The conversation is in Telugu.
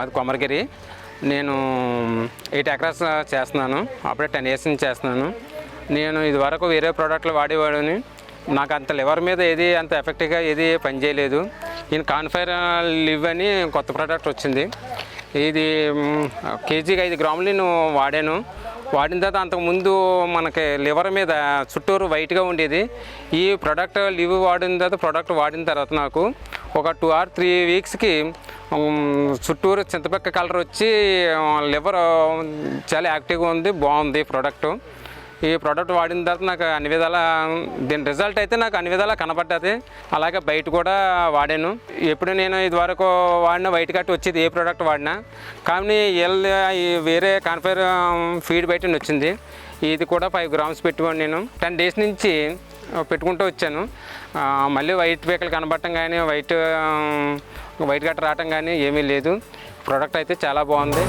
మాది కొమరగిరి. నేను ఎయిట్ ఎకరాస్ చేస్తున్నాను. అప్పుడే టెన్ ఇయర్స్ నుంచి చేస్తున్నాను. నేను ఇదివరకు వేరే ప్రోడక్ట్లు వాడేవాడిని. నాకు అంత లివర్ మీద ఏది అంత ఎఫెక్టివ్గా ఏది పనిచేయలేదు నేను కాన్ఫైర్ లివ్ అని కొత్త ప్రోడక్ట్ వచ్చింది. ఇది కేజీకి ఐదు గ్రాములు నేను వాడాను. వాడిన తర్వాత అంతకుముందు మనకి లివర్ మీద చుట్టూరు వైట్గా ఉండేది. ఈ ప్రోడక్ట్ లివ్ వాడిన తర్వాత ప్రోడక్ట్ వాడిన తర్వాత నాకు ఒక టూ ఆర్ త్రీ వీక్స్కి చుట్టూరు చింతపక్క కలర్ వచ్చి లివర్ చాలా యాక్టివ్గా ఉంది బాగుంది ప్రోడక్ట్ ఈ ప్రోడక్ట్ వాడిన తర్వాత నాకు అన్ని విధాల దీని రిజల్ట్ అయితే నాకు అన్ని విధాలా కనబడ్డది అలాగే బయట కూడా వాడాను. ఎప్పుడు నేను ఇదివరకు వాడిన వైట్ కట్ వచ్చేది ఏ ప్రోడక్ట్ వాడినా కానీ వేరే కాన్ఫైర్ ఫీడ్ బయట వచ్చింది. ఇది కూడా ఫైవ్ గ్రామ్స్ పెట్టుకోండి నేను. టెన్ డేస్ నుంచి పెట్టుకుంటూ వచ్చాను. మళ్ళీ వైట్ పీకలు కనబడటం కానీ వైట్ వైట్ గట్ట రావటం కానీ ఏమీ లేదు. ప్రోడక్ట్ అయితే చాలా బాగుంది.